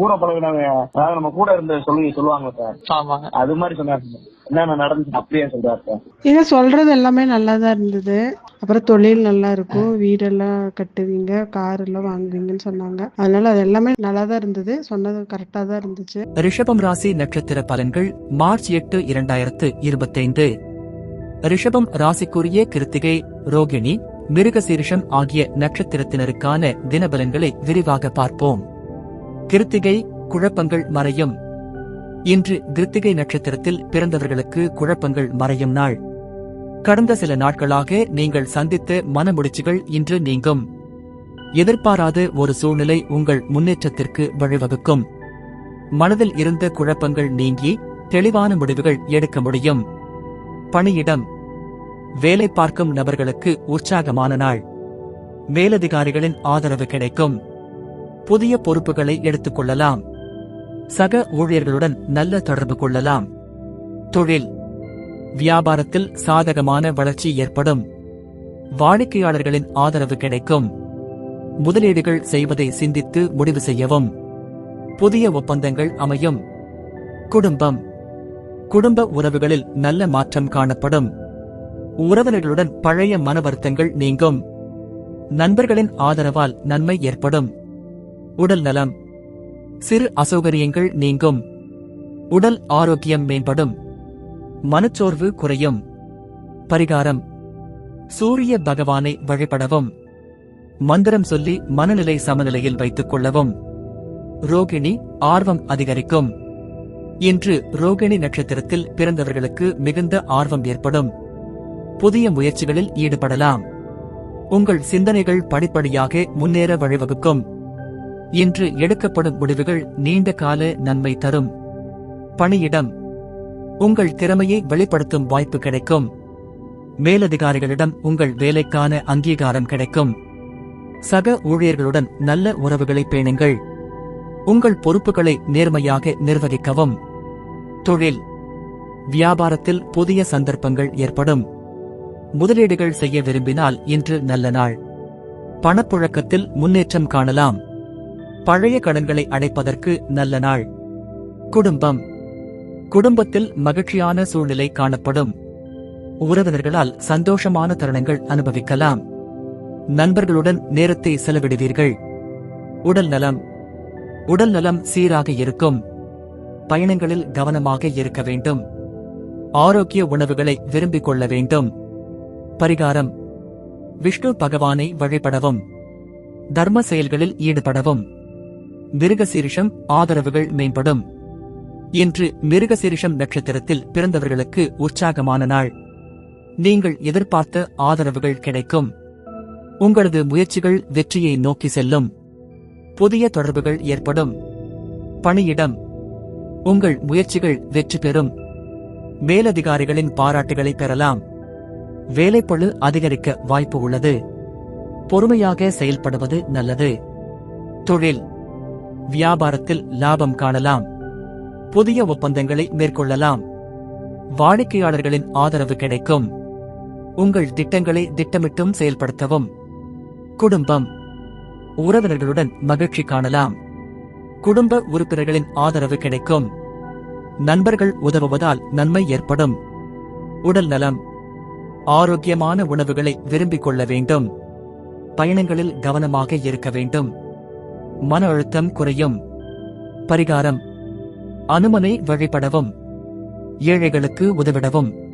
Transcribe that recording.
கூட பழகினவங்க அதாவது நம்ம கூட இருந்து சொல்லி சொல்லுவாங்க சார். அது மாதிரி சொன்னாரு சார். என்னென்ன நடந்துச்சு அப்படியே சொல்றாரு சார். நீங்க சொல்றது எல்லாமே நல்லா தான் இருந்தது. அப்புறம் தொழில் நல்லா இருக்கும். வீடெல்லாம் கட்டுவீங்க கார் எல்லாம் வாங்குவீங்கன்னு சொன்னாங்க. அதனால அது எல்லாமே நல்லா தான் இருந்தது. சொன்னது கரெக்டா தான் இருந்துச்சு. ரிஷபம் ராசி நட்சத்திர பலன்கள் மார்ச் எட்டு இரண்டாயிரத்து இருபத்தைந்து. ரிஷபம் ராசிக்குரிய கிருத்திகை ரோகிணி மிருகசீரிஷம் ஆகிய நட்சத்திரத்தினருக்கான தினபலன்களை விரிவாக பார்ப்போம். கிருத்திகை குழப்பங்கள் மறையும். இன்று கிருத்திகை நட்சத்திரத்தில் பிறந்தவர்களுக்கு குழப்பங்கள் மறையும் நாள். கடந்த சில நாட்களாக நீங்கள் சந்தித்த மனமுடிச்சுகள் இன்று நீங்கும். எதிர்பாராத ஒரு சூழ்நிலை உங்கள் முன்னேற்றத்திற்கு வழிவகுக்கும். மனதில் இருந்த குழப்பங்கள் நீங்கி தெளிவான முடிவுகள் எடுக்க முடியும். பணியிடம். வேலை பார்க்கும் நபர்களுக்கு உற்சாகமான நாள். மேலதிகாரிகளின் ஆதரவு கிடைக்கும். புதிய பொறுப்புகளை எடுத்துக்கொள்ளலாம் சக ஊழியர்களுடன் நல்ல தொடர்பு கொள்ளலாம். தொழில். வியாபாரத்தில் சாதகமான வளர்ச்சி ஏற்படும். வாடிக்கையாளர்களின் ஆதரவு கிடைக்கும். முதலீடுகள் செய்வதை சிந்தித்து முடிவு செய்யவும். புதிய ஒப்பந்தங்கள் அமையும். குடும்பம். குடும்ப உறவுகளில் நல்ல மாற்றம் காணப்படும். உறவினர்களுடன் பழைய மன வருத்தங்கள் நீங்கும். நண்பர்களின் ஆதரவால் நன்மை ஏற்படும். உடல் நலம். சிறு அசௌகரியங்கள் நீங்கும். உடல் ஆரோக்கியம் மேம்படும். மனச்சோர்வு குறையும். பரிகாரம். சூரிய பகவானை வழிபடவும். மந்திரம் சொல்லி மனநிலை சமநிலையில் வைத்துக் கொள்ளவும். ரோகிணி ஆர்வம் அதிகரிக்கும். இன்று ரோகிணி நட்சத்திரத்தில் பிறந்தவர்களுக்கு மிகுந்த ஆர்வம் ஏற்படும். புதிய முயற்சிகளில் ஈடுபடலாம். உங்கள் சிந்தனைகள் படிப்படியாக முன்னேற வழிவகுக்கும். இன்று எடுக்கப்படும் முடிவுகள் நீண்ட கால நன்மை தரும். பணியிடம். உங்கள் திறமையை வெளிப்படுத்தும் வாய்ப்பு கிடைக்கும். மேலதிகாரிகளிடம் உங்கள் வேலைக்கான அங்கீகாரம் கிடைக்கும். சக ஊழியர்களுடன் நல்ல உறவுகளை பேணுங்கள். உங்கள் பொறுப்புகளை நேர்மையாக நிர்வகிக்கவும். தொழில். வியாபாரத்தில் புதிய சந்தர்ப்பங்கள் ஏற்படும். முதலீடுகள் செய்ய விரும்பினால் இன்று நல்ல நாள். பணப்புழக்கத்தில் முன்னேற்றம் காணலாம். பழைய கடன்களை அடைப்பதற்கு நல்ல நாள். குடும்பம். குடும்பத்தில் மகிழ்ச்சியான சூழ்நிலை காணப்படும். உறவினர்களால் சந்தோஷமான தருணங்கள் அனுபவிக்கலாம். நண்பர்களுடன் நேரத்தை செலவிடுவீர்கள். உடல் நலம். உடல் நலம் சீராக இருக்கும். பயணங்களில் கவனமாக இருக்க வேண்டும். ஆரோக்கிய உணவுகளை விரும்பிக் கொள்ள வேண்டும். பரிகாரம். விஷ்ணு பகவானை வழிபடவும். தர்ம செயல்களில் ஈடுபடவும். மிருகசீரிஷம் ஆதரவுகள் மேம்படும். இன்று மிருகசீரிஷம் நட்சத்திரத்தில் பிறந்தவர்களுக்கு உற்சாகமான நாள். நீங்கள் எதிர்பார்த்த ஆதரவுகள் கிடைக்கும். உங்களது முயற்சிகள் வெற்றியை நோக்கி செல்லும். புதிய தொடர்புகள் ஏற்படும். பணியிடம். உங்கள் முயற்சிகள் வெற்றி பெறும். மேலதிகாரிகளின் பாராட்டுகளை பெறலாம். வேலைப்பளு அதிகரிக்க வாய்ப்பு உள்ளது. பொறுமையாக செயல்படுவது நல்லது. தொழில். வியாபாரத்தில் லாபம் காணலாம். புதிய ஒப்பந்தங்களை மேற்கொள்ளலாம். வாடிக்கையாளர்களின் ஆதரவு கிடைக்கும். உங்கள் திட்டங்களை திட்டமிட்டும் செயல்படுத்தவும். குடும்பம். உறவினர்களுடன் மகிழ்ச்சி காணலாம். குடும்ப உறுப்பினர்களின் ஆதரவு கிடைக்கும். நண்பர்கள் உதவுவதால் நன்மை ஏற்படும். உடல் நலம். ஆரோக்கியமான உணவுகளை விரும்பிக் கொள்ள வேண்டும். பயணங்களில் கவனமாக இருக்க வேண்டும். மன அழுத்தம் குறையும். பரிகாரம். அனுமனை வழிபடவும். ஏழைகளுக்கு உதவிடவும்.